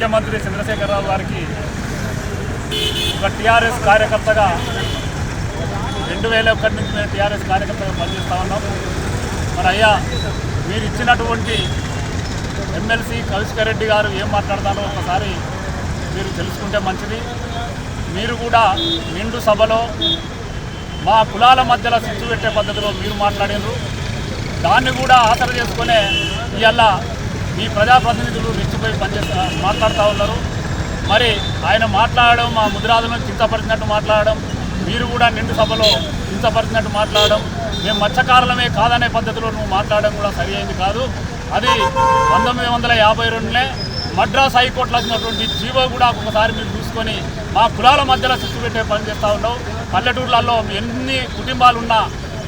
ముఖ్యమంత్రి చంద్రశేఖరరావు గారికి ఒక టీఆర్ఎస్ కార్యకర్తగా రెండు వేల ఒకటి నుంచి మేము టీఆర్ఎస్ కార్యకర్తగా పనిచేస్తూ ఉన్నాం. మరి అయ్యా మీరు ఇచ్చినటువంటి ఎమ్మెల్సీ కవిష్కర్ రెడ్డి గారు ఏం మాట్లాడతారో ఒకసారి మీరు తెలుసుకుంటే మంచిది. మీరు కూడా నిండు సభలో మా కులాల మధ్యలో సిచ్చు పెట్టే పద్ధతిలో మీరు మాట్లాడినారు. దాన్ని కూడా ఆసర చేసుకునే ఇవాళ ఈ ప్రజాప్రతినిధులు రెచ్చిపోయి పనిచేస్తా మాట్లాడుతూ ఉన్నారు. మరి ఆయన మాట్లాడడం మా ముద్రాదులను చింతపరిచినట్టు మాట్లాడడం మీరు కూడా నిండు సభలో చింతపరిచినట్టు మాట్లాడడం మేము మత్స్యకారులమే కాదనే పద్ధతిలో నువ్వు మాట్లాడడం కూడా సరి అయింది కాదు. అది పంతొమ్మిది వందల యాభై రెండునే మద్రాస్ హైకోర్టులో వచ్చినటువంటి జీవో కూడా ఒకసారి మీరు చూసుకొని మా కులాల మధ్యలో చిచ్చు పెట్టే పని చేస్తూ ఉన్నావు. పల్లెటూర్లలో ఎన్ని కుటుంబాలున్నా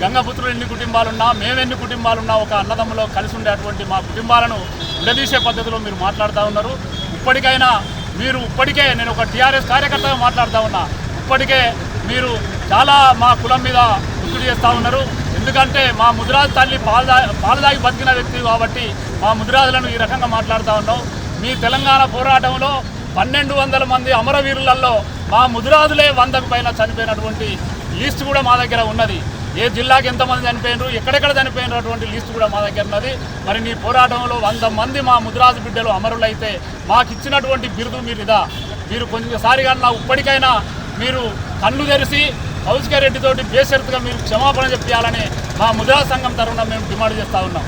గంగపుత్రులు ఎన్ని కుటుంబాలున్నా మేమెన్ని కుటుంబాలున్నా ఒక అన్నదమ్ములో కలిసి ఉండేటువంటి మా కుటుంబాలను విడదీసే పద్ధతిలో మీరు మాట్లాడుతూ ఉన్నారు. ఇప్పటికైనా మీరు ఇప్పటికే నేను ఒక టీఆర్ఎస్ కార్యకర్తగా మాట్లాడుతూ ఉన్నా. ఇప్పటికే మీరు చాలా మా కులం మీద గుర్తు చేస్తూ ఉన్నారు. ఎందుకంటే మా ముదిరాజు తల్లి పాలదా పాలదాగి బతికిన వ్యక్తి కాబట్టి మా ముదిరాజులను ఈ రకంగా మాట్లాడుతూ ఉన్నాం. మీ తెలంగాణ పోరాటంలో పన్నెండు వందల మంది అమరవీరులలో మా ముదిరాజులే వందకు పైన చనిపోయినటువంటి లీస్ట్ కూడా మా దగ్గర ఉన్నది. ఏ జిల్లాకి ఎంతమంది చనిపోయినారు ఎక్కడెక్కడ చనిపోయినటువంటి లిస్ట్ కూడా మా దగ్గర ఉన్నది. మరి నీ పోరాటంలో వంద మంది మా ముద్రాజు బిడ్డలు అమరులైతే మాకు ఇచ్చినటువంటి బిరుదు మీరు ఇదా మీరు కొంచెంసారి నా ఇప్పటికైనా మీరు కళ్ళు తెరిసి కౌశిక రెడ్డితోటి బేషరతుగా మీరు క్షమాపణ చెప్పాలని మా ముద్రా సంఘం తరఫున మేము డిమాండ్ చేస్తూ ఉన్నాం.